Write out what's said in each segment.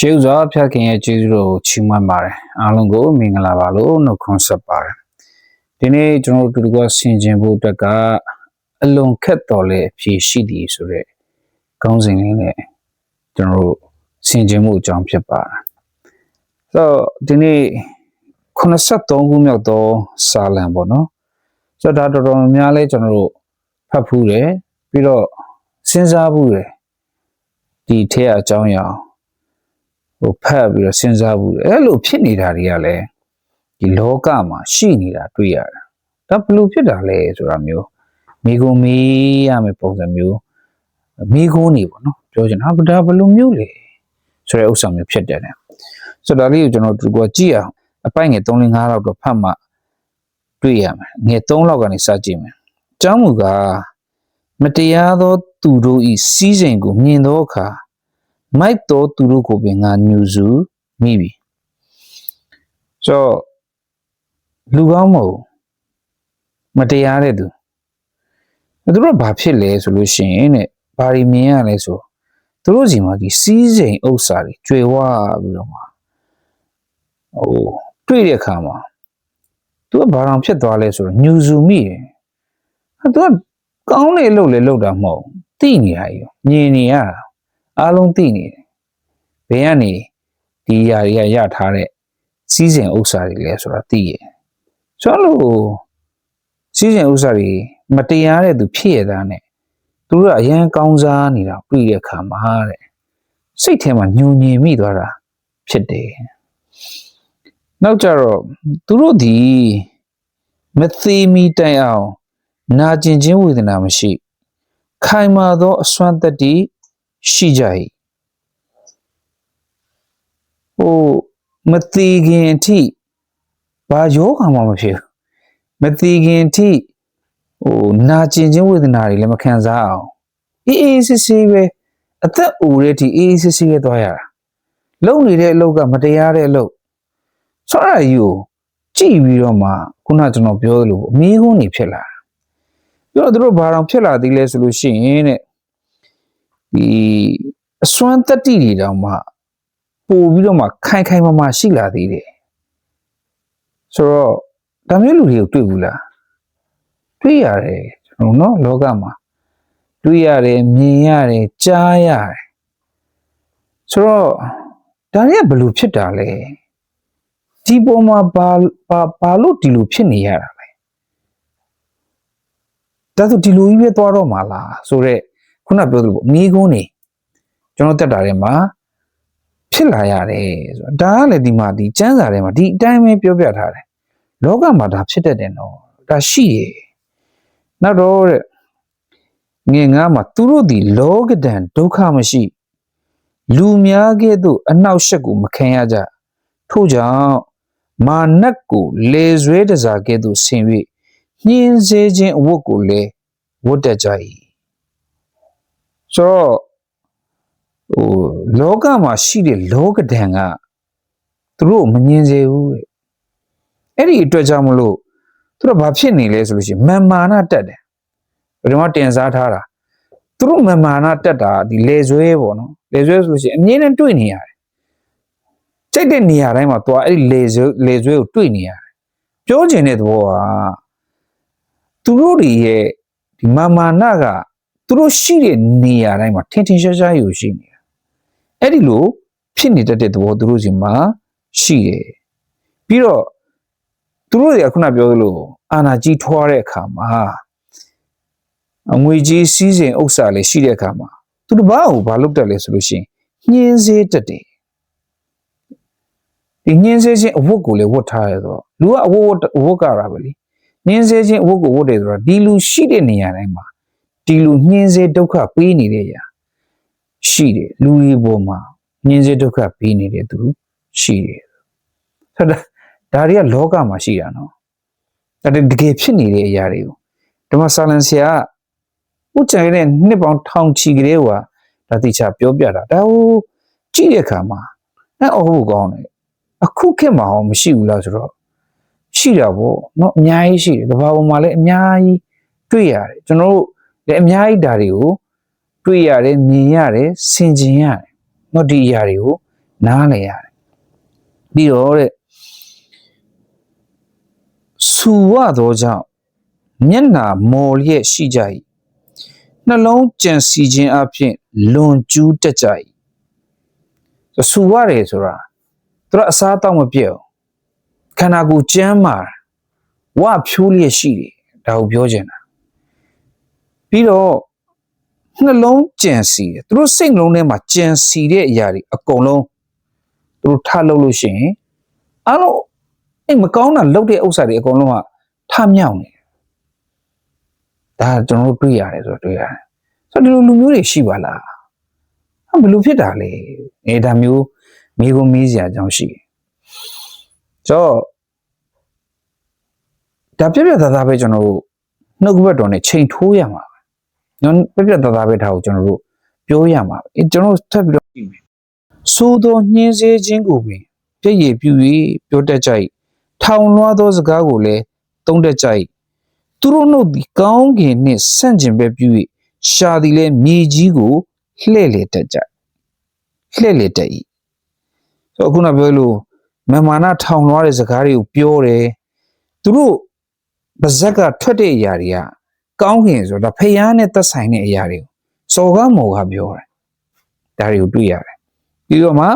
ရှေးဥစွာဖျက်ခင်ရဲ့ကျေးဇူးတော်ကိုချီးမွမ်းပါတယ်အားလုံးကိုမင်္ဂလာပါလို့နှုတ်ခွန်းဆက်ပါတယ်ဒီနေ့ကျွန်တော်တို့တူတူကဆင်ခြင်ဖို့အတွက်ကအလွန်ခက်တော်လေအဖြစ်ရှိသည်ဆိုတဲ့ခေါင်းစဉ်လေးနဲ့ကျွန်တော်တို့ဆင်ခြင်မှုအကြောင်းဖြစ်ပါတယ်ဆိုတော့ဒီနေ့83ခုမြောက်သောစာလံပေါ့နော်ဆိုတော့ဒါတော်တော်များများလဲကျွန်တော်တို့ဖတ်ဖူးတယ်ပြီးတော့စဉ်းစားဖူးတယ်ဒီထဲအကြောင်းအရာ ဟိုဖတ်ပြီးတော့စဉ်းစားဖူးတယ်အဲ့လိုဖြစ်နေတာတွေကလည်းဒီလောကမှာရှိနေတာတွေ့ရတယ်ဒါဘယ်လိုဖြစ်တာလဲဆိုတာမျိုးမိကုံမေးရမယ်ပုံစံမျိုးမိကုံးနေပေါ့နော်ပြောချင်တာဟာဒါဘယ်လိုမျိုးလဲဆိုတဲ့ဥစ္စာမျိုးဖြစ်တယ်တဲ့ဆိုတော့ဒါလေးကိုကျွန်တော်တို့ကကြည့်အောင်အပိုင်ငယ်3 5လောက်တော့ဖတ်မှတွေ့ရမယ်ငယ်3လောက်ကနေစကြည့်မယ်အကြောင်းမူကားမတရားသောသူတို့ဤစီးစိမ်ကိုမြင်သောအခါ မိုက်သောသူတို့ကိုပင်ငါညူစုမိပြီဆိုတော့လူကောင်းမဟုတ်မတရားတဲ့သူသူတို့ကဘာဖြစ်လဲဆိုလို့ရှိရင်တဲ့ဘာတွေမြင်ရလဲဆိုသူတို့စီမှာဒီစီးစိမ်ဥစ္စာတွေကျွေဝပြီးတော့မှဟိုတွေ့တဲ့အခါမှာသူကဘာတောင်ဖြစ်သွားလဲဆိုတော့ညူစုမိတယ်ဟာသူကကောင်းလေလို့လေလောက်တာမဟုတ်တိနေရကြီးမြင်နေရတာ အားလုံးတိနေတယ်ဘယ်ကနေဒီຢာတွေကရထားတဲ့စီးစိမ်ဥစ္စာတွေလဲဆိုတာသိရဆိုတော့လို့စီးစိမ်ဥစ္စာတွေမတရားတဲ့သူဖြစ်ရတာနဲ့သူတို့ကအရန်ကောင်းစားနေတာတွေ့တဲ့အခါမှာတဲ့စိတ်ထဲမှာညှိုငြင်မိသွားတာဖြစ်တယ်နောက်ကြတော့သူတို့ဒီမသေးမီတိုင်အောင် နာကျင်ခြင်းဝေဒနာမရှိ ခိုင်မာသောအစွမ်းတတ္တိ ရှိကြ၏ဟိုမသေးခင်အထိဘာယောဂမှမဖြစ်ဘူးမသေးခင်အထိဟိုနာကျင်ခြင်းဝေဒနာတွေလည်းမခံစားအောင်အေးအေးဆေးဆေးပဲအသက်အိုတဲ့အထိအေးအေးဆေးဆေးပဲသွားရတာလုံနေတဲ့အလုပ်ကမတရားတဲ့အလုပ်ဆိုရယူကြည့်ပြီးတော့မှခုနကျွန်တော်ပြောသလိုအမီးကုန်းနေဖြစ်လာတာပြီးတော့သူတို့ဘာတောင်ဖြစ်လာသေးလဲဆိုလို့ရှိရင်တဲ့ ဒီအစွမ်းတတ္တိတွေတောင်မှပို့ပြီးတော့မှခိုင်ခိုင်မာမာရှိလာသေးတယ်ဆိုတော့ဒါမျိုးလူတွေကိုတွေ့ဘူးလားတွေ့ရတယ်ကျွန်တော်နော်လောကမှာတွေ့ရတယ်မြင်ရတယ်ကြားရတယ်ဆိုတော့ဒါတွေကဘယ်လိုဖြစ်တာလဲဒီပုံမှာဘာဘာဘာလို့ဒီလိုဖြစ်နေရတာလဲဒါဆိုဒီလိုကြီးပဲသွားတော့မှာလားဆိုတော့ ခုနပြောသလိုပေါ့မိကုန်းနေကျွန်တော်တက်တာထဲမှာဖြစ်လာရတယ်ဆိုတော့ဒါကလည်းဒီမှာဒီစမ်းစာထဲမှာဒီအတိုင်းပဲပြောပြထားတယ်လောကမှာဒါဖြစ်တတ်တယ်နော်ဒါရှိရနောက်တော့တဲ့ငင်ငါမှာသူတို့ဒီလောကဒဏ်ဒုက္ခမရှိလူများကဲ့သို့အနှောက်အယှက်ကိုမခံရကြထို့ကြောင့်မာနတ်ကိုလေဆွဲတစားကဲ့သို့ဆင်၍ညှင်းဆဲခြင်းအဝတ်ကိုလည်းဝတ်တတ်ကြ၏ ဆိုတော့ဟိုလောကမှာရှိတဲ့လောကဒဏ်ကသူတို့မငြင်းစေဘူးတဲ့အဲ့ဒီအတွက်ကြောင့်မလို့သူတို့ဘာဖြစ်နေလဲဆိုလို့ရှိရင်မမာနတက်တယ်ဘယ်တော့မှတင်စားထားတာသူတို့မမာနတက်တာဒီလေဆွဲပေါ့နော်လေဆွဲဆိုလို့ရှိရင်အမြဲတမ်းတွေ့နေရတယ်စိတ်တဲ့နေရာတိုင်းမှာသွားအဲ့ဒီလေဆွဲလေဆွဲကိုတွေ့နေရတယ်ပြောချင်တဲ့သဘောကသူတို့တွေရဲ့ဒီမာမာနက သူတို့ရှိတဲ့နေရာတိုင်းမှာထင်ထင်ရှားရှားယူရှိနေတာအဲ့ဒီလိုဖြစ်နေတတ်တဲ့သဘောသူတို့စီမှာရှိတယ်ပြီးတော့သူတို့တွေကခုနပြောသလိုအာနာကြီးထွားတဲ့အခါမှာအငွေကြီးစီးစိမ်ဥစ္စာလေးရှိတဲ့အခါမှာသူတို့ဘာကိုဘာလုပ်တတ်လဲဆိုလို့ရှိရင်ညှင်းစေးတတ်တယ်ဒီညှင်းစေးခြင်းအဝတ်ကိုလည်းဝတ်ထားရတော့လူကအဝတ်ဝတ်ကတာပဲလေညှင်းစေးခြင်းအဝတ်ကိုဝတ်တယ်ဆိုတော့ဒီလူရှိတဲ့နေရာတိုင်းမှာ ဒီလူညှင်းစေးဒုက္ခပေးနေတဲ့ရာရှိတယ်လူတွေပေါ်မှာညှင်းစေးဒုက္ခပေးနေတဲ့သူရှိတယ်ဆိုတော့ဒါတွေကလောကမှာရှိတာနော်ဒါတကယ်ဖြစ်နေတဲ့အရာတွေကိုဓမ္မဆာလန်ဆရာဥကြံတဲ့နှစ်ပေါင်းထောင်ချီကလေးကဒါတိချပြောပြတာဒါဟိုကြည့်တဲ့အခါမှာအဲ့အဟုတ်ကောင်းတယ်အခုခေတ်မှာဟောမရှိဘူးလားဆိုတော့ရှိတာပေါ့เนาะအများကြီးရှိတယ်ကဘာပေါ်မှာလည်းအများကြီးတွေ့ရတယ်ကျွန်တော်တို့ ဒါအများကြီးဒါတွေကိုတွေ့ရတယ်မြင်ရတယ်ဆင်ခြင်ရတယ်မဟုတ်ဒီအရာတွေကိုနားလည်ရတယ်ပြီးတော့တဲ့စူဝသောကြောင့်မျက်နာမော်လျက်ရှိကြ၏နှလုံးကြံစီခြင်းအပြင်လွန်ကျူးတက်ကြ၏စူဝတယ်ဆိုတာသူတို့အစားအသောက်မပြည့်ဘူးခန္ဓာကိုယ်ကျန်းမာဝဖြိုးလျက်ရှိတယ်ဒါကိုပြောချင်တာ ပြီးတော့နှလုံးကြံစီတယ်သူတို့စိတ်နှလုံးထဲမှာကြံစီတဲ့အရာတွေအကုန်လုံးသူတို့ထားလုပ်လို့ရှိရင်အားလုံးအဲ့မကောင်းတာလုပ်တဲ့ဥစ္စာတွေအကုန်လုံးကထမြောက်နေတယ်ဒါကျွန်တော်တို့တွေ့ရတယ်ဆိုတော့တွေ့ရတယ်ဆိုတော့ဒီလိုလူမျိုးတွေရှိပါလားဟာဘယ်လိုဖြစ်တာလဲအဲဒါမျိုးမိကိုမေးစရာအကြောင်းရှိတယ်ကျော်ဒါပြပြသားသားပဲကျွန်တော်တို့နှုတ်ကပတ်တော်နဲ့ချိန်ထိုးရမှာ နော်ပြပြသားသားပဲဒါကိုကျွန်တော်တို့ပြောရမှာအဲကျွန်တော်ထပ်ပြီးတော့ကြည့်မယ်သို့သောညှင်းဆဲခြင်းကိုပင်ပြည့်ရည်ပြူ၍ပြောတတ်ကြ၏ထောင်လွှားသောစကားကိုလည်းသုံးတတ်ကြ၏သူတို့နှုတ်သည်ကောင်းကင်နှင့်ဆန့်ကျင်ဘက်ပြူ၍ရှာသည်လည်းမြေကြီးကိုလှဲ့လေတတ်ကြလှဲ့လေတတ်၏ဆိုတော့ခုနပြောလို့မမာနထောင်လွှားတဲ့စကားတွေကိုပြောတယ်သူတို့ပါဇက်ကထွက်တဲ့အရာတွေက ကောင်းကင်ဆိုတော့ဖျားနဲ့သက်ဆိုင်တဲ့အရာတွေကိုစော်ကားမော်ကားပြောတယ်ဒါတွေကိုတွေ့ရတယ်ပြီးတော့မှ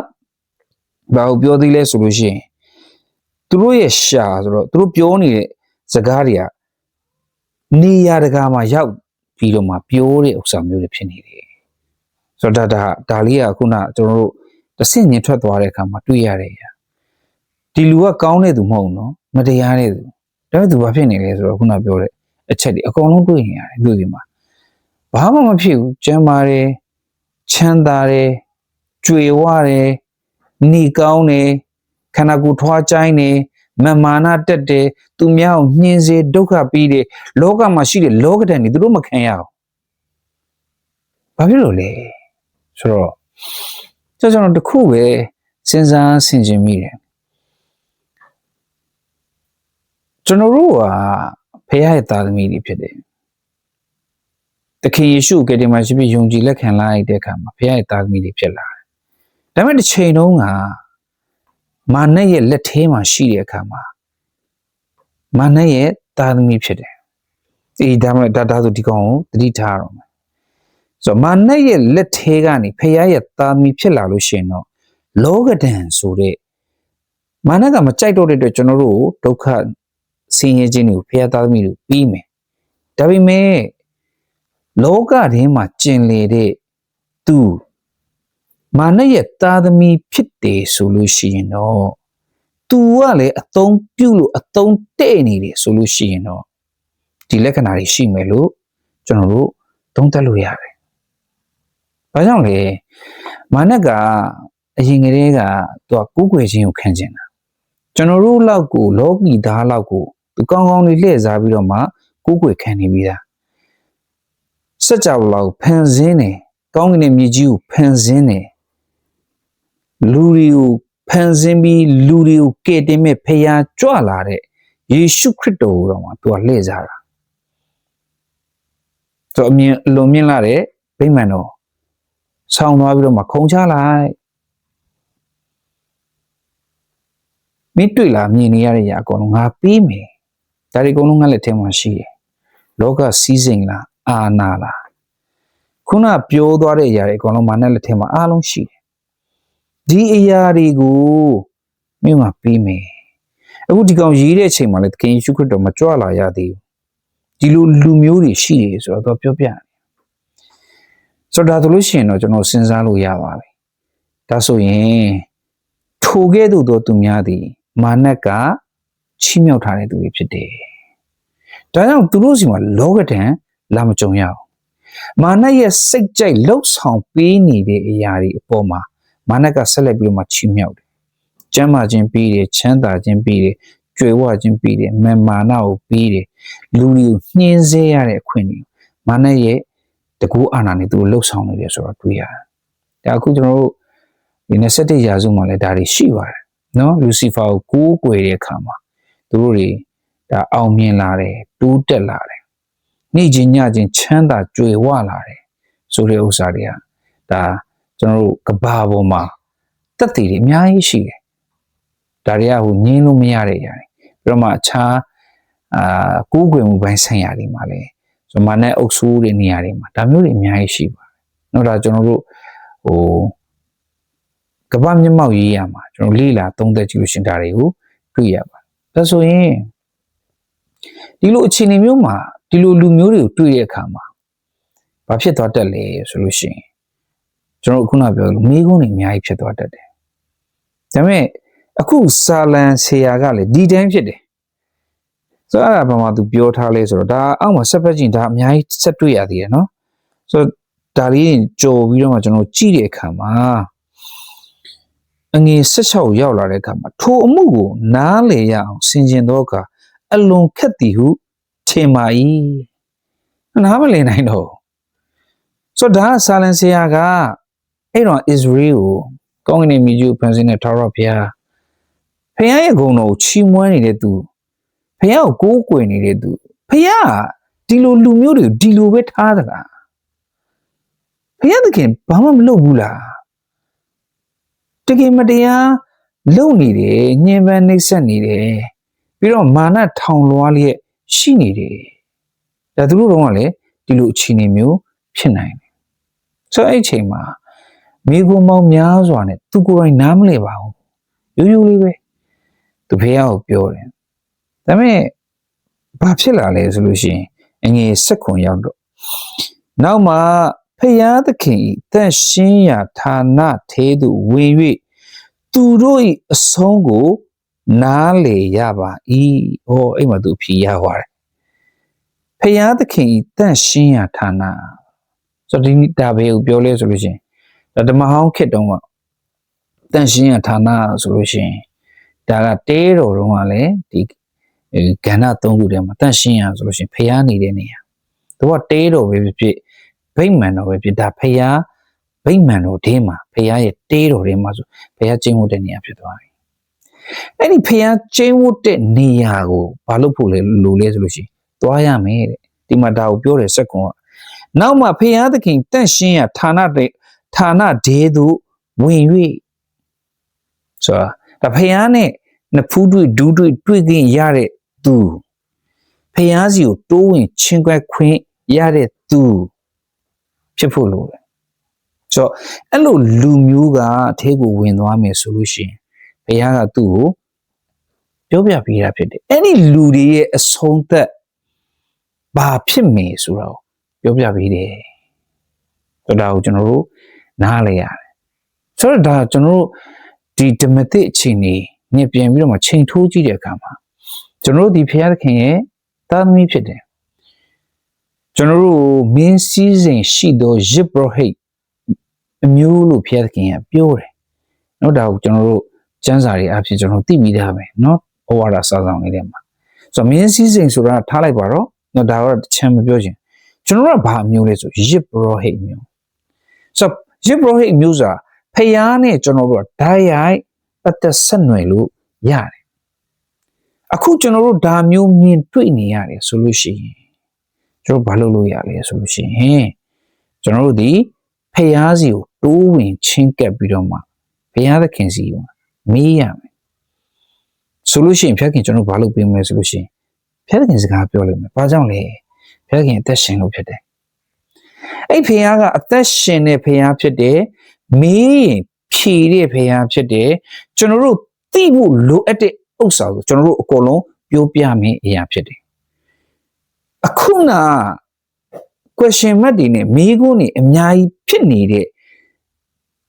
ဘာကိုပြောသေးလဲဆိုလို့ရှိရင်သူတို့ရဲ့ရှာဆိုတော့သူတို့ပြောနေတဲ့စကားတွေကနေရာတကာမှာရောက်ပြီးတော့မှပြောတဲ့ဥစ္စာမျိုးတွေဖြစ်နေတယ်ဆိုတော့ဒါဒါဒါလေးကခုနကျွန်တော်တို့တစ်ဆင့်ညင်ထွက်သွားတဲ့အခါမှာတွေ့ရတဲ့အရာဒီလူကကောင်းတဲ့သူမဟုတ်ဘူးနော်မတရားတဲ့သူဒါပေမဲ့သူဘာဖြစ်နေလဲဆိုတော့ခုနပြောတဲ့ အချက်တွေအကုန်လုံးတွေ့နေရတယ်သူဒီမှာဘာမှမဖြစ်ဘူးကျမ်းမာတယ်ချမ်းသာတယ်ကြွေဝတယ်หนีကောင်းတယ်ခန္ဓာကိုယ်ထွားချိုင်းတယ်မမာနတက်တယ်သူများကိုညှင်းစေဒုက္ခပြီးတယ်လောကမှာရှိတဲ့လောကဒဏ်တွေသူတို့မခံရအောင်ဘာဖြစ်လို့လဲဆိုတော့ကျွန်တော်တခုပဲစဉ်းစားဆင်ခြင်မိတယ်ကျွန်တော်တို့က ဖခင်ရဲ့သားသမီးတွေဖြစ်တယ်။သခင်ယေရှုကတည်းကရှိပြီးယုံကြည်လက်ခံလိုက်တဲ့အခါမှာဖခင်ရဲ့သားသမီးတွေဖြစ်လာတယ်။ဒါပေမဲ့တစ်ချိန်တုန်းကမာနရဲ့လက်ထဲမှာရှိတဲ့အခါမှာမာနရဲ့သားသမီးဖြစ်တယ်။ဒီဒါမှဒါဒါဆိုဒီကောင်ကိုသတိထားရအောင်မယ်။ဆိုတော့မာနရဲ့လက်ထဲကနေဖခင်ရဲ့သားသမီးဖြစ်လာလို့ရှိရင်တော့လောကဒဏ်ဆိုတဲ့မာနကမကြိုက်တော့တဲ့အတွက်ကျွန်တော်တို့ဒုက္ခ ဆင်းရဲခြင်းတွေကိုဖျားသားသမီးတို့ပြီးမယ်ဒါပေမဲ့လောကထဲမှာကျင်လေတဲ့သူမာနရဲ့သားသမီးဖြစ်တယ်ဆိုလို့ရှိရင်တော့သူကလည်းအသုံးပြုလို့အသုံးတဲ့နေတယ်ဆိုလို့ရှိရင်တော့ဒီလက္ခဏာတွေရှိမယ်လို့ကျွန်တော်တို့သုံးသပ်လို့ရတယ်။ဘာကြောင့်လဲမာနကအရင်ကတည်းကသူကကူးကွယ်ခြင်းကိုခံကျင်တာကျွန်တော်တို့လောက်ကိုလောကီသားလောက်ကို သူကောင်းကောင်းလေးလှည့်စားပြီးတော့မှကိုးကွယ်ခံနေပြီးသားစัจ java လောက်ဖန်ဆင်းတယ်ကောင်းကင်ရဲ့မြေကြီးကိုဖန်ဆင်းတယ်လူတွေကိုဖန်ဆင်းပြီးလူတွေကိုကယ်တင်မဲ့ဖခင်ကြွလာတဲ့ယေရှုခရစ်တော်ကိုတော့မှသူကလှည့်စားတာဆိုအမြင်လွန်မြင့်လာတဲ့ဗိမာန်တော်ဆောင်းသွားပြီးတော့မှခုံချလိုက်မင်းတွေ့လာမြင်နေရတဲ့ຢာအကုန်လုံးငါပြီးမယ် ဒါတွေအကုန်လုံးငါလက်ထဲမှာရှိတယ်လောကစီးစိမ်လားအာနာလားခုနပြောသွားတဲ့အရာတွေအကုန်လုံးမာနဲ့လက်ထဲမှာအားလုံးရှိတယ်ဒီအရာတွေကိုမြို့မှာပြီးမယ်အခုဒီကောင်ရေးတဲ့အချိန်မှာလည်းသခင်ယေရှုခရစ်တော်မကြွလာရသေးဘူးဒီလိုလူမျိုးတွေရှိတယ်ဆိုတော့ပြောပြတယ်ဆိုတော့ဒါဆိုလို့ရှိရင်တော့ကျွန်တော်စဉ်းစားလို့ရပါပြီဒါဆိုရင်ထိုကဲ့သို့သောသူများသည်မာနက ချီးမြှောက်ထားတဲ့သူတွေဖြစ်တယ်။ဒါကြောင့်သူတို့စီမှာလောကဒဏ်လာမကြုံရအောင်။မာနရဲ့စိတ်ကြိုက်လှုပ်ဆောင်ပေးနေတဲ့အရာတွေအပေါ်မှာမာနကဆက်လက်ပြီးတော့မှချီးမြှောက်တယ်။ကျမ်းမာခြင်းပြီးတယ်၊ချမ်းသာခြင်းပြီးတယ်၊ကြွယ်ဝခြင်းပြီးတယ်၊မမာနကိုပြီးတယ်။လူတွေကိုနှင်းဆဲရတဲ့အခွင့်တွေမာနရဲ့တကူအာဏာနဲ့သူတို့လှုပ်ဆောင်နေတယ်ဆိုတော့တွေ့ရတယ်။ဒါအခုကျွန်တော်တို့ဒီ27ရာစုမှာလည်းဒါတွေရှိပါတယ်နော်လူစီဖာကိုကိုးကွယ်တဲ့အခါမှာ သူတို့တွေဒါအောင်မြင်လာတယ်တိုးတက်လာတယ်နေ့ချင်းညချင်းချမ်းသာကြွယ်ဝလာတယ်ဆိုတဲ့ဥစ္စာတွေကဒါကျွန်တော်တို့ကဘာပေါ်မှာတက်တည်တွေအများကြီးရှိတယ်ဒါတွေကဟိုငင်းလို့မရတဲ့ຢာတွေပြီးတော့မှအခြားအာကိုးကွယ်မှုပိုင်းဆိုင်ရာတွေမှာလည်းဆိုမာနဲ့အုပ်စိုးတဲ့နေရာတွေမှာဒါမျိုးတွေအများကြီးရှိပါတယ်။နောက်ဒါကျွန်တော်တို့ဟိုကမ္ဘာမျက်မှောက်ရေးရမှာကျွန်တော်လေ့လာသုံးသပ်ကြည့်လို့ရှင်ဒါတွေကိုတွေ့ရပါ ဒါဆိုရင်ဒီလိုအခြေအနေမျိုးမှာဒီလိုလူမျိုးတွေကိုတွေ့တဲ့အခါမှာဘာဖြစ်သွားတတ်လဲဆိုလို့ရှိရင်ကျွန်တော်ခုနပြောလို့မိကုန်းတွေအများကြီးဖြစ်သွားတတ်တယ်ဒါပေမဲ့အခုစာလန်ဆရာကလည်းဒီတိုင်းဖြစ်တယ်ဆိုတော့အဲ့ဒါဘာမှသူပြောထားလဲဆိုတော့ဒါအောက်မှာဆက်ဖက်ချင်းဒါအများကြီးဆက်တွေ့ရသေးတယ်နော်ဆိုတော့ဒါလေးကြော်ပြီးတော့မှကျွန်တော်ကြည့်တဲ့အခါမှာ အငွေ16ရောက်လာတဲ့အခါမှာထိုအမှုကို နားလေရအောင်ဆင်ခြင်တော့ကအလွန်ခက်သည်ဟုထင်ပါ၏နားမလည်နိုင်တော့ဆိုတော့ဒါကဆာလန်ဆရာကအဲ့တော့ Israel ကိုကောင်းကင်မြေကြီးကိုဖန်ဆင်းတဲ့ထာဝရဘုရားဖခင်ရဲ့ဂုဏ်တော်ကိုချီးမွမ်းနေတဲ့သူဖခင်ကိုကိုးကွယ်နေတဲ့သူဖခင်ကဒီလိုလူမျိုးတွေကိုဒီလိုပဲထားသလားဖခင်သခင်ဘာမှမလုပ်ဘူးလား တကယ်မတရားလုပ်နေတယ်ညှဉ်းပန်းနှိပ်စက်နေတယ်ပြီးတော့မာနထောင်လွှားလျက်ရှိနေတယ်ဒါသူတို့တော့ကလည်းဒီလိုအခြေအနေမျိုးဖြစ်နိုင်တယ်ဆိုတော့အဲ့အချိန်မှာမိဂုံမောင်များစွာနဲ့သူကိုယ်တိုင်နားမလည်ပါဘူးရိုးရိုးလေးပဲသူဖေကိုပြောတယ်ဒါပေမဲ့ဘာဖြစ်လာလဲဆိုလို့ရှိရင်အငယ်ဆက်ခွန်ရောက်တော့နောက်မှ ဖယားသခင်ဤတန့်ရှင်းရာဌာနသေးသူဝင်၍သူတို့၏အဆုံးကိုနားလေရပါ၏ဟောအဲ့မှာသူဖြေရသွားတယ်ဖယားသခင်ဤတန့်ရှင်းရာဌာနဆိုတော့ဒီဒါဘေကိုပြောလဲဆိုလို့ရှိရင်ဒါဓမ္မဟောင်းခေတ်တုန်းကတန့်ရှင်းရာဌာနဆိုလို့ရှိရင်ဒါကတဲတော်တုန်းကလည်းဒီကဏ္ဍသုံးခုထဲမှာတန့်ရှင်းရာဆိုလို့ရှိရင်ဖျားနေတဲ့နေရာသူကတဲတော်ပဲဖြစ်ဖြစ် ဗိမာန်တော်ပဲဖြစ်ဒါဖျားဗိမာန်တော်ထဲမှာဖျားရဲ့တဲတော်ထဲမှာဆိုဖျားကျင်းဝတ်တဲ့နေရာဖြစ်သွားပြီအဲ့ဒီဖျားကျင်းဝတ်တဲ့နေရာကိုဘာလို့ဖို့လဲလိုလဲဆိုလို့ရှိရင်သွားရမယ်တဲ့ဒီမှာဒါကိုပြောတယ်စက်ကွန်ကနောက်မှဖျားသခင်တန့်ရှင်းရာဌာနတဲ့ဌာနဒေသူဝင်၍ဆိုတာဒါဖျားနဲ့နဖူးတွေ့ဒူးတွေ့တွေ့ခင်ရတဲ့သူဖျားစီကိုတိုးဝင်ချင်းကွက်ခွင့်ရတဲ့သူ ဖြစ်ဖို့လိုတယ်ဆိုတော့အဲ့လိုလူမျိုးကအထဲကိုဝင်သွားမယ်ဆိုလို့ရှိရင်ဘုရားကသူ့ကိုပြောပြပေးတာဖြစ်တယ်အဲ့ဒီလူတွေရဲ့အဆုံးသက်ဘာဖြစ်မယ်ဆိုတော့ပြောပြပေးတယ်ဆိုတော့ကျွန်တော်တို့နားလဲရတယ်ဆိုတော့ဒါကျွန်တော်တို့ဒီဓမ္မသစ်အချိန်နေညပြန်ပြီးတော့မှချိန်ထိုးကြည့်တဲ့အခါမှာကျွန်တော်တို့ဒီဖခင်သခင်ရဲ့တာသမီဖြစ်တယ် ကျွန်တော်တို့မင်းစည်းစိမ်ရှိသောရစ်ဘရဟိတ်အမျိုးလို့ဖခင်သခင်ကပြောတယ်เนาะဒါကိုကျွန်တော်တို့စံစာတွေအဖြစ်ကျွန်တော်သိပြီးသားပဲเนาะဩဝါဒစာဆောင်လေးထဲမှာဆိုတော့မင်းစည်းစိမ်ဆိုတာထားလိုက်ပါတော့เนาะဒါကတော့တချမ်းမပြောချင်ကျွန်တော်တို့ကဘာအမျိုးလဲဆိုရစ်ဘရဟိတ်မျိုးဆိုတော့ရစ်ဘရဟိတ်မျိုးဆိုတာဖခင်နဲ့ကျွန်တော်တို့ကဓာတ်ရိုက်ပတ်သက်ဆက်နွယ်လို့ရတယ်အခုကျွန်တော်တို့ဒါမျိုးမြင်တွေ့နေရတယ်ဆိုလို့ရှိရင် ကျွန်တော်ဘာလုပ်လို့ရလဲဆိုလို့ရှိရင်ကျွန်တော်တို့ဒီဖျားစီကိုတိုးဝင်ချင်းကပ်ပြီးတော့မှဘုရားသခင်စီကိုမေးရမယ်ဆိုလို့ရှိရင်ဖျားခင်ကျွန်တော်ဘာလုပ်ပေးမလဲဆိုလို့ရှိရင်ဖျားသခင်စကားပြောလိုက်မယ်ဘာကြောင့်လဲဖျားခင်အသက်ရှင်လို့ဖြစ်တယ်အဲ့ဖျားကအသက်ရှင်တဲ့ဖျားဖြစ်တယ်မေးရင်ဖြေတဲ့ဖျားဖြစ်တယ်ကျွန်တော်တို့သိဖို့လိုအပ်တဲ့ဥစ္စာကိုကျွန်တော်တို့အကုန်လုံးပြောပြမယ်အရာဖြစ်တယ် အခုနာ question mark တွေနဲ့မေးခွန်းတွေအများကြီးဖြစ်နေတဲ့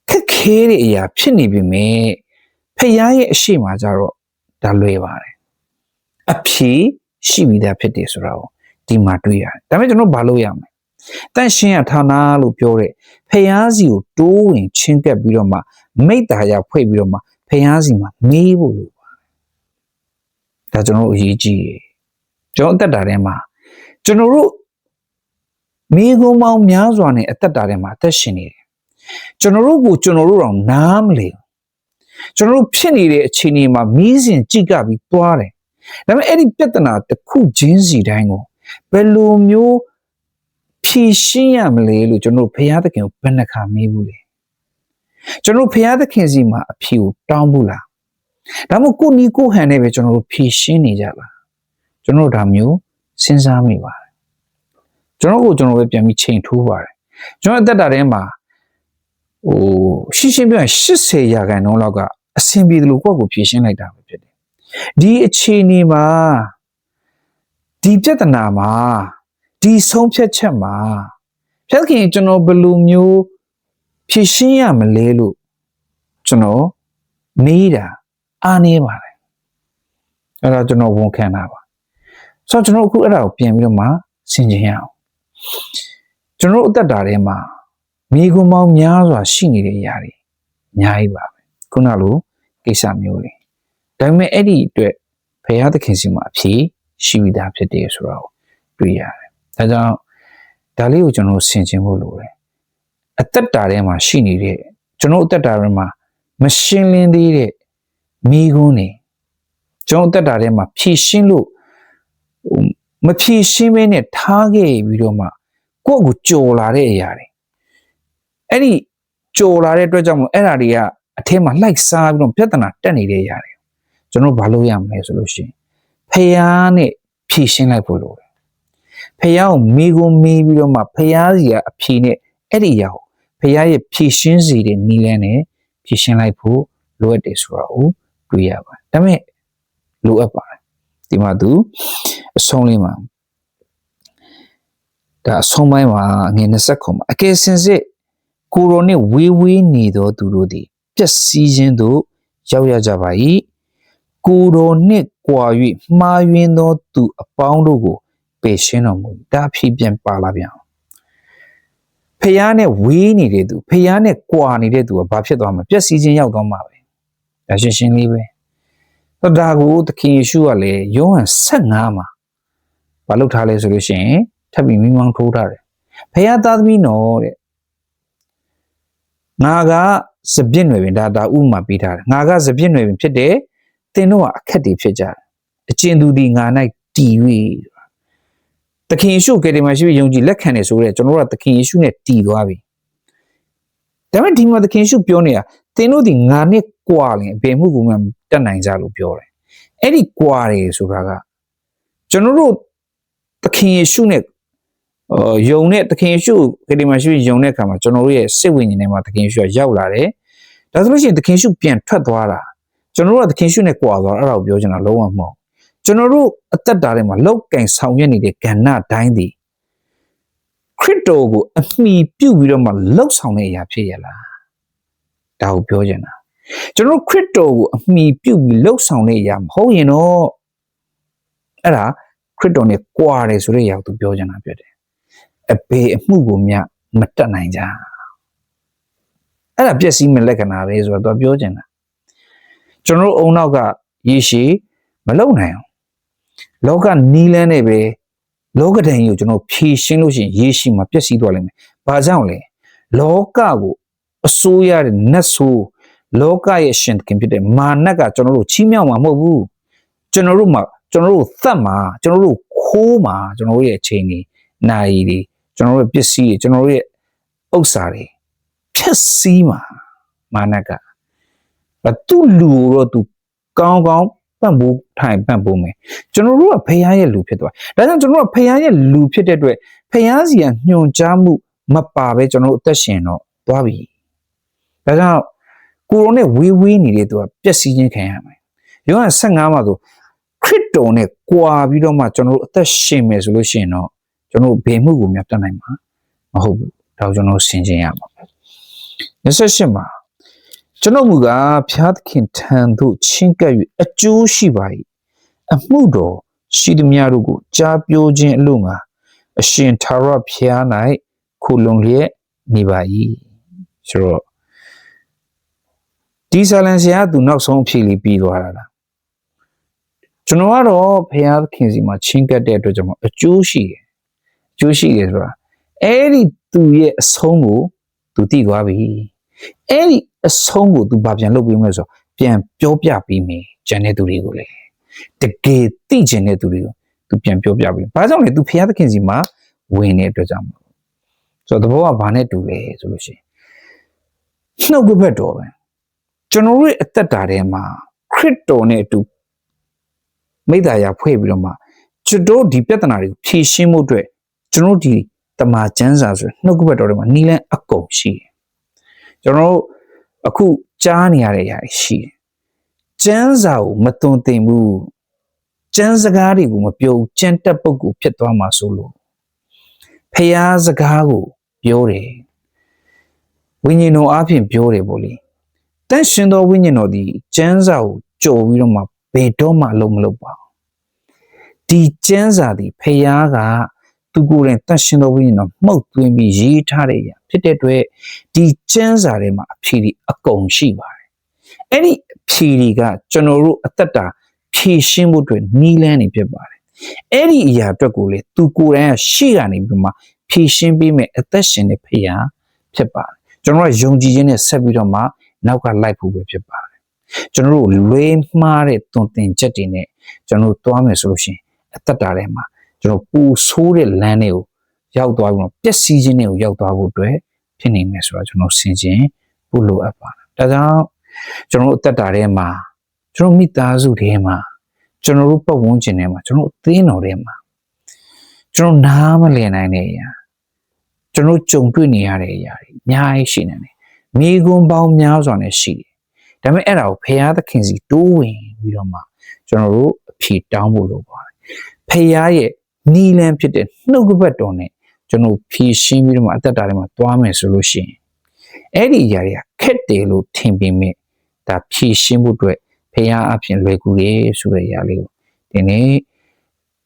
ခက်ခဲတဲ့အရာဖြစ်နေပြီမဲ့ဖခင်ရဲ့အရှိမကြတော့ဒါလွယ်ပါတယ်အဖြေရှိပြီးသားဖြစ်တယ်ဆိုတာကိုဒီမှာတွေ့ရတယ်ဒါပေမဲ့ကျွန်တော်ဘာလုပ်ရမလဲတန့်ရှင်းရဌာနလို့ပြောတဲ့ဖခင်စီကိုတိုးဝင်ချင်းကပ်ပြီးတော့မှမိတ္တာရဖွဲ့ပြီးတော့မှဖခင်စီမှာမေးဖို့လိုပါတယ်ဒါကျွန်တော်တို့အရေးကြီးတယ်ကျွန်တော်အသက်တာထဲမှာ ကျွန်တော်တို့မိဂုံမောင်များစွာနဲ့အသက်တာထဲမှာအသက်ရှင်နေတယ်ကျွန်တော်တို့ကိုကျွန်တော်တို့တော့နားမလည်ကျွန်တော်တို့ဖြစ်နေတဲ့အခြေအနေမှာမီးစင်ကြိကပြီးသွားတယ်ဒါပေမဲ့အဲ့ဒီပြဿနာတစ်ခုချင်းစီတိုင်းကိုဘယ်လိုမျိုးဖြေရှင်းရမလဲလို့ကျွန်တော်တို့ဘုရားသခင်ကိုဘယ်နှခါမေးဘူးလဲကျွန်တော်ဖရာသခင်စီမှာအဖြေကိုတောင်းဘူးလားဒါမှမဟုတ်ကိုနီကိုဟန်နဲ့ပဲကျွန်တော်တို့ဖြေရှင်းနေကြလားကျွန်တော်တို့ဒါမျိုး စဉ်းစားမိပါတယ်ကျွန်တော်ကိုကျွန်တော်ပဲပြန်ပြီးချိန်ထိုးပါတယ်ကျွန်တော်အသက်တာထဲမှာဟိုရှင်းရှင်းပြောရင်80ရာခိုင်နှုန်းလောက်ကအဆင်ပြေတယ်လို့ကိုယ့်ကိုဖြေရှင်းလိုက်တာပဲဖြစ်တယ်ဒီအခြေအနေမှာဒီပြဿနာမှာဒီဆုံးဖြတ်ချက်မှာဖြတ်ခင်ကျွန်တော်ဘယ်လိုမျိုးဖြေရှင်းရမလဲလို့ကျွန်တော်မေးတာအားနေပါတယ်အဲ့ဒါကျွန်တော်ဝန်ခံတာပါ ဆိုတော့ကျွန်တော်အခုအဲ့ဒါကိုပြန်ပြီးတော့မှဆင်ခြင်ရအောင်ကျွန်တော်တို့အသက်တာထဲမှာမိဂုံမောင်များစွာရှိနေတဲ့အရာတွေအများကြီးပါပဲခုနလိုကိစ္စမျိုးတွေဒါပေမဲ့အဲ့ဒီအတွက်ဖရာသခင်စီမှာအဖြေရှိပြီးသားဖြစ်တယ်ဆိုတော့တွေ့ရတယ်ဒါကြောင့်ဒါလေးကိုကျွန်တော်ဆင်ခြင်ဖို့လိုတယ်အသက်တာထဲမှာရှိနေတဲ့ကျွန်တော်အသက်တာထဲမှာမရှင်းလင်းသေးတဲ့မိဂုံးတွေကျွန်တော်အသက်တာထဲမှာဖြည့်ရှင်းလို့ဟို မဖြည့်ရှင်းမင်းနဲ့ထားခဲ့ပြီးတော့မှကိုယ့်ကိုကြော်လာတဲ့အရာတွေအဲ့ဒီကြော်လာတဲ့အတွက်ကြောင့်မို့အဲ့ဓာတွေကအထက်မှာလိုက်စားပြီးတော့ပြဿနာတက်နေတဲ့အရာတွေကျွန်တော်ဘာလို့ရမလဲဆိုလို့ရှိရင်ဖျားနဲ့ဖြည့်ရှင်းလိုက်ဖို့လိုတယ်ဖျားကိုမိကိုမေးပြီးတော့မှဖျားစီကအဖြေနဲ့အဲ့ဒီအရာကိုဖျားရဲ့ဖြည့်ရှင်းစီတဲ့နီလန်းနဲ့ဖြည့်ရှင်းလိုက်ဖို့လိုအပ်တယ်ဆိုတာကိုတွေ့ရပါတယ်ဒါပေမဲ့လိုအပ်ပါတယ်ဒီမှာသူ အဆုံးလေးမှာဒါအဆုံးပိုင်းမှာငွေ20ခုမှာအကယ်စင်စစ်ကိုရိုနဲ့ဝေးဝေးနေသောသူတို့သည်ပျက်စီးခြင်းသို့ရောက်ရကြပါ၏ကိုရိုနှင့်ကြွာ၍မှားယွင်းသောသူအပေါင်းတို့ကိုပယ်ရှင်းတော်မူ၏ဒါဖြည့်ပြန်ပါလာပြန်အောင်ဖះနဲ့ဝေးနေတဲ့သူဖះနဲ့ကြွာနေတဲ့သူကဘာဖြစ်သွားမှာပျက်စီးခြင်းရောက်သွားမှာပဲဒါရှင်းရှင်းလေးပဲတော့ဒါကိုသခင်ယေရှုကလည်းယောဟန်15မှာ ဘာလုပ်ထားလဲဆိုလို့ရှိရင်ထပ်ပြီးမိမောင်းထိုးထားတယ်ဖះသားသမီးနော်တဲ့ငါကစပြစ်နွယ်ပင်ဒါဒါဥမာပေးထားတယ်ငါကစပြစ်နွယ်ပင်ဖြစ်တယ်သင်တို့ကအခက်တွေဖြစ်ကြတယ်အကျဉ်သူဒီငါ၌တည်၍သခင်ယေရှုကယ်တင်မရှိယုံကြည်လက်ခံတယ်ဆိုတော့ကျွန်တော်တို့ကသခင်ယေရှုနဲ့တည်သွားပြီဒါပေမဲ့ဒီမှာသခင်ယေရှုပြောနေတာသင်တို့ဒီငါနဲ့ကြွာလင်အဘယ်မှုကိုမှတတ်နိုင်ကြလို့ပြောတယ်အဲ့ဒီကြွာတယ်ဆိုတာကကျွန်တော်တို့ သခင်ယေရှုနဲ့အော်ယုံနဲ့သခင်ယေရှုကယ်တင်မရှိယုံတဲ့အခါမှာကျွန်တော်တို့ရဲ့စိတ်ဝိညာဉ်ထဲမှာသခင်ယေရှုကရောက်လာတယ်ဒါဆိုလို့ရှိရင်သခင်ယေရှုပြန်ထွက်သွားတာကျွန်တော်တို့ကသခင်ယေရှုနဲ့ကြွာသွားတာအဲ့ဒါကိုပြောချင်တာလုံးဝမဟုတ်ကျွန်တော်တို့အသက်တာထဲမှာလောက်ကင်ဆောင်ရွက်နေတဲ့ကဏ္ဍတိုင်းသည်ခရစ်တော်ကိုအမိပြုတ်ပြီးတော့မှလောက်ဆောင်တဲ့အရာဖြစ်ရလားဒါကိုပြောချင်တာကျွန်တော်ခရစ်တော်ကိုအမိပြုတ်ပြီးလောက်ဆောင်တဲ့အရာမဟုတ်ရင်တော့အဲ့ဒါ ခရစ်တော်နဲ့ကြွာတယ်ဆိုတဲ့အရာကိုသူပြောချင်တာဖြစ်တယ်အဘေအမှုကိုမြမတက်နိုင်ကြအဲ့ဒါပျက်စီးမဲ့လက္ခဏာပဲဆိုတော့သူပြောချင်တာကျွန်တော်တို့အုံနောက်ကရေရှည်မလုံနိုင်အောင်လောကနီးလန်းနေပဲလောကဒဏ်ကြီးကိုကျွန်တော်ဖြေရှင်းလို့ရှိရင်ရေရှည်မှာပျက်စီးသွားလိမ့်မယ်။ဘာကြောင့်လဲ။လောကကိုအစိုးရတဲ့နတ်ဆိုးလောကရဲ့ရှင်သခင်ဖြစ်တဲ့မာနကကျွန်တော်တို့ချီးမြှောက်မှာမဟုတ်ဘူး။ကျွန်တော်တို့မှာ ကျွန်တော်တို့သတ်မှာကျွန်တော်တို့ခိုးမှာကျွန်တော်တို့ရဲ့အချိန်တွေနိုင်တွေကျွန်တော်တို့ရဲ့ပစ္စည်းတွေကျွန်တော်တို့ရဲ့ဥစ္စာတွေဖြက်စီးမှာမာနကအဲသူ့လူကိုတော့သူကောင်းကောင်းပံ့ပိုးထိုင်ပံ့ပိုးမယ်ကျွန်တော်တို့ကဖခင်ရဲ့လူဖြစ်သွားဒါကြောင့်ကျွန်တော်တို့ကဖခင်ရဲ့လူဖြစ်တဲ့အတွက်ဖခင်စီကညွှန်ကြားမှုမပါပဲကျွန်တော်တို့အသက်ရှင်တော့သွားပြီဒါကြောင့်ကိုရိုနဲ့ဝေးဝေးနေတဲ့သူကပျက်စီးခြင်းခံရမယ်ယောဟန်15မှာဆို ခရစ်တော်နဲ့ကြွာပြီးတော့မှကျွန်တော်တို့အသက်ရှင်မယ်ဆိုလို့ရှိရင်တော့ကျွန်တော်တို့ဘေမှုကိုမြတ်တတ်နိုင်မှာမဟုတ်ဘူးဒါကိုကျွန်တော်ဆင်ခြင်ရမှာ28မှာကျွန်တော်မူကားဖျားသခင်ထံသို့ချင်းကပ်၍အကျိုးရှိပါ၏အမှုတော်ရှိသည်များတို့ကိုကြားပြောခြင်းအလို့ငါအရှင်သာရဖျား၌ခုလုံလျက်နေပါ၏ဆိုတော့ဒီဆာလန်ဆရာကသူနောက်ဆုံးအဖြေလေးပြီးသွားတာလား ကျွန်တော်ကတော့ဘုရားသခင်စီမှာချင်းကပ်တဲ့အတွက်ကြောင့်အကျိုးရှိတယ်အကျိုးရှိတယ်ဆိုတာအဲ့ဒီသူရဲ့အဆုံးကိုသူတည်သွားပြီအဲ့ဒီအဆုံးကိုသူဗာပြန်လုပ်ပြီးမလို့ဆိုပြန်ပြောပြပြီးမယ်ဂျန်တဲ့သူတွေကိုလည်းတကယ်သိကျင်တဲ့သူတွေကိုသူပြန်ပြောပြပြီးဘာကြောင့်လဲသူဘုရားသခင်စီမှာဝင်တဲ့အတွက်ကြောင့်ဆိုတော့တဘောကဘာနဲ့တူလဲဆိုလို့ရှိရင်နှုတ်ကပတ်တော်ပဲကျွန်တော်တို့ရဲ့အသက်တာထဲမှာခရစ်တော်နဲ့အတူ မိသားရဖွဲ့ပြီးတော့မှကျွန်တော်ဒီပြဿနာတွေကိုဖြေရှင်းမှုအတွက်ကျွန်တော်ဒီတမန်ကျမ်းစာဆိုနှုတ်ကပတ်တော်တွေမှာနီလန်းအကုန်ရှိတယ်ကျွန်တော်တို့အခုကြားနေရတဲ့အရာတွေရှိတယ်ကျမ်းစာကိုမသွန်သင်ဘူးကျမ်းစကားတွေကိုမပြောဘူးကျမ်းတက်ပုဂ္ဂိုလ်ဖြစ်သွားမှာဆိုလို့ဖျားစကားကိုပြောတယ်ဝိညာဉ်တော်အဖြစ်ပြောတယ်ပေါ့လေတန့်ရှင်သောဝိညာဉ်တော်ဒီကျမ်းစာကိုကြော်ပြီးတော့မှ ဘယ်တော့မှအလုံးမလုပ်ပါဘူးဒီကျမ်းစာဒီဖျားကသူကိုယ်တိုင်တန့်ရှင်သောဝိညာဉ်တော်မှုတ်သွင်းပြီးရေးထားတဲ့အရာဖြစ်တဲ့အတွက်ဒီကျမ်းစာထဲမှာအဖြေဒီအကုန်ရှိပါတယ်အဲ့ဒီအဖြေတွေကကျွန်တော်တို့အသက်တာဖြည့်ရှင်းဖို့အတွက်နီးလန်းနေဖြစ်ပါတယ်အဲ့ဒီအရာအတွက်ကိုလေသူကိုယ်တိုင်ကရှေ့ကနေပြီးမှဖြည့်ရှင်းပေးမယ်အသက်ရှင်တဲ့ဖျားဖြစ်ပါတယ်ကျွန်တော်ကယုံကြည်ခြင်းနဲ့ဆက်ပြီးတော့မှနောက်ကလိုက်ဖို့ပဲဖြစ်ပါတယ် ကျွန်တော်တို့လွေးမှားတဲ့တုံတင်ချက်တွေနဲ့ကျွန်တော်တို့သွားမယ်ဆိုလို့ရှိရင်အသက်တာထဲမှာကျွန်တော်ပူဆိုးတဲ့လမ်းတွေကိုရောက်သွားပြီးတော့ပျက်စီးခြင်းတွေကိုရောက်သွားဖို့အတွက်ဖြစ်နေမယ်ဆိုတော့ကျွန်တော်ဆင်ခြင်ဖို့လိုအပ်ပါတယ်ဒါကြောင့်ကျွန်တော်တို့အသက်တာထဲမှာကျွန်တော်မိသားစုထဲမှာကျွန်တော်တို့ပတ်ဝန်းကျင်ထဲမှာကျွန်တော်အသင်းတော်ထဲမှာကျွန်တော်နားမလည်နိုင်တဲ့အရာကျွန်တော်ကြုံတွေ့နေရတဲ့အရာတွေအများကြီးရှိနေတယ်မိကွန်းပေါင်းများစွာနဲ့ရှိတယ် ဒါပေမဲ့အဲ့ဒါကိုဖရာသခင်စီတိုးဝင်ပြီးတော့မှကျွန်တော်တို့အဖြေတောင်းဖို့လိုပါတယ်ဖရာရဲ့နီလန်းဖြစ်တဲ့နှုတ်ကပတ်တော်နဲ့ကျွန်တော်ဖြည့်ရှင်းပြီးတော့မှအသက်တာထဲမှာသွားမယ်ဆိုလို့ရှိရင်အဲ့ဒီအရာတွေကခက်တယ်လို့ထင်ပေမဲ့ဒါဖြည့်ရှင်းဖို့အတွက်ဖရာအပြင်လွယ်ကူတယ်ဆိုတဲ့အရာလေးကိုဒီနေ့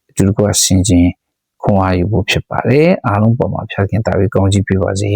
အတူတကွဆင်ခြင်ခွန်အားယူဖို့ဖြစ်ပါတယ်အားလုံးပေါ်မှာဖျားခင်တာပြီးကောင်းချီးပေးပါစေ